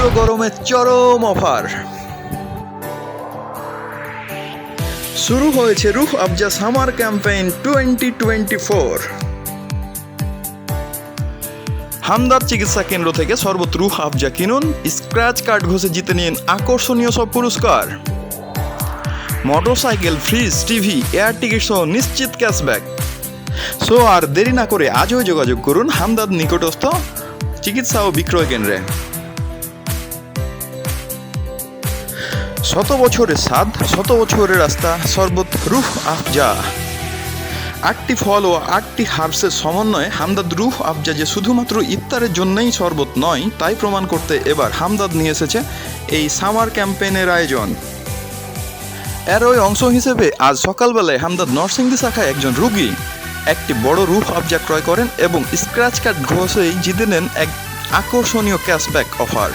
তীব্র গরমে চরম অফার। শুরু হয়েছে Rooh Afza summer campaign twenty twenty four. Hamdard চিকিৎসা কেন্দ্র থেকে সর্বত রুহ আফজা কিনুন, স্ক্র্যাচ কার্ড ঘষে জিতে নিন আকর্ষণীয় সব পুরস্কার। Motorcycle, fridge, TV, air ticket সহ নিশ্চিত ক্যাশব্যাক। সো আর দেরি না করে আজও যোগাযোগ করুন হামদাদ নিকটস্থ চিকিৎসা ও বিক্রয় কেন্দ্রে। শত বছরের স্বাদ শত বছরের রাস্তা শরবত রুহ আফজা আটটি ফল ও আটটি হার্বসের সমন্বয়ে হামদাদ রুহ আফজা যে শুধুমাত্র ইফতারের জন্যই শরবত নয়, তাই প্রমাণ করতে এবার হামদাদ নিয়ে এসেছে এই সামার ক্যাম্পেইনের আয়োজন। এর ওই অংশ হিসেবে আজ সকালবেলায় হামদাদ নরসিংদী শাখায় একজন রুগী, একটি বড় রুফ আবজা ক্রয় করেন এবং স্ক্র্যাচ কার্ড ঘষেই জিতে নেন এক আকর্ষণীয় ক্যাশব্যাক অফার।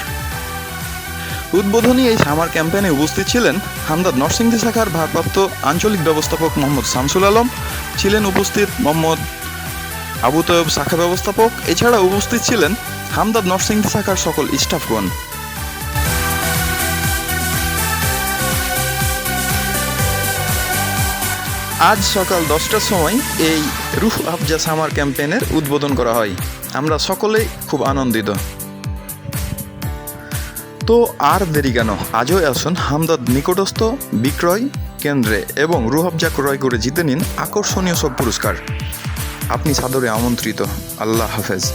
উদ্বোধনী এই সামার ক্যাম্পেইনে উপস্থিত ছিলেন হামদাদ নরসিংদী শাখার ভারপ্রাপ্ত আঞ্চলিক ব্যবস্থাপক মোহাম্মদ শামসুল আলম, ছিলেন উপস্থিত মোহাম্মদ আবু তয়ব শাখা ব্যবস্থাপক, এছাড়া উপস্থিত ছিলেন হামদাদ নরসিংদী শাখার সকল স্টাফগণ আজ সকাল দশটার সময় এই রুফ আফজা সামার ক্যাম্পেইনের উদ্বোধন করা হয়। আমরা সকলেই খুব আনন্দিত। তো আর দেরি কেন? আজও আসুন হামদাদ নিকটস্থ বিক্রয় কেন্দ্রে এবং রুহাবজা ক্রয় করে জিতে নিন আকর্ষণীয় সব পুরস্কার। আপনি সাদরে আমন্ত্রিত। আল্লাহ হাফেজ।